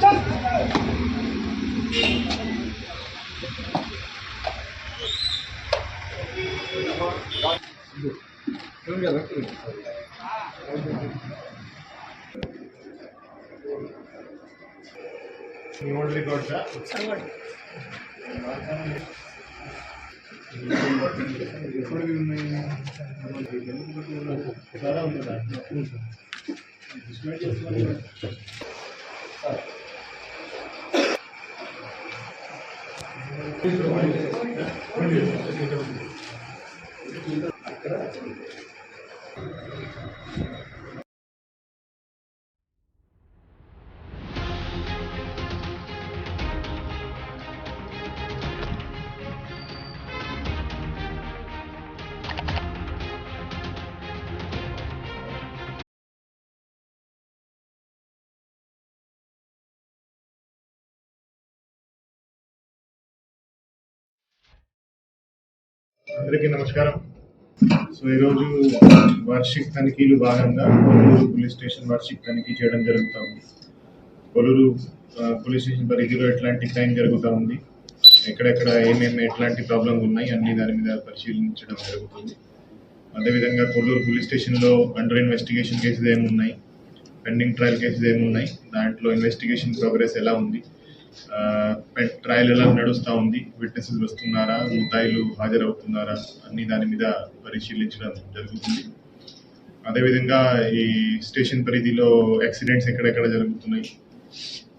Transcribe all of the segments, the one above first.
चल ನೋಡ್ಲಿ ದೊಡ್ಡ ಸರ ಉಂಟು అందరికీ నమస్కారం. సో ఈరోజు వార్షిక తనిఖీలు భాగంగా కొల్లూరు పోలీస్ స్టేషన్ వార్షిక తనిఖీ చేయడం జరుగుతూ ఉంది. కొల్లూరు పోలీస్ స్టేషన్ పరిధిలో ఎట్లాంటి క్రైమ్ జరుగుతూ ఉంది ఎక్కడెక్కడ ఏమేమి ఎట్లాంటి ప్రాబ్లమ్స్ ఉన్నాయి అన్ని దాని మీద పరిశీలించడం జరుగుతుంది. అదేవిధంగా కొల్లూరు పోలీస్ స్టేషన్లో అండర్ ఇన్వెస్టిగేషన్ కేసెస్ ఏమున్నాయి పెండింగ్ ట్రయల్ కేసెస్ ఏమున్నాయి దాంట్లో ఇన్వెస్టిగేషన్ ప్రోగ్రెస్ ఎలా ఉంది ట్రయల్ ఎలా నడుస్తూ ఉంది? విట్నెసెస్ వస్తున్నారా? ముద్దాయిలు హాజరవుతున్నారా? అన్ని దాని మీద పరిశీలించడం జరుగుతుంది. అదేవిధంగా ఈ స్టేషన్ పరిధిలో యాక్సిడెంట్స్ ఎక్కడెక్కడ జరుగుతున్నాయి?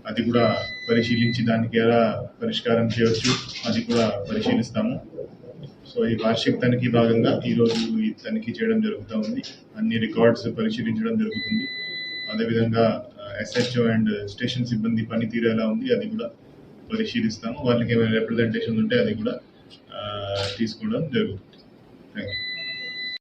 అది కూడా పరిశీలించి దానికి ఎలా పరిష్కారం చేయవచ్చు అది కూడా పరిశీలిస్తాము. సో ఈ వార్షిక తనిఖీ భాగంగా ఈరోజు ఈ తనిఖీ చేయడం జరుగుతూ ఉంది. అన్ని రికార్డ్స్ పరిశీలించడం జరుగుతుంది. అదేవిధంగా ఎస్హెచ్ఓ అండ్ స్టేషన్ సిబ్బంది పనితీరు ఎలా ఉంది అది కూడా పరిశీలిస్తాము. వాళ్ళకి ఏమైనా రిప్రజెంటేషన్ ఉంటే అది కూడా uh, తీసుకోవడం జరుగుతుంది. Thank you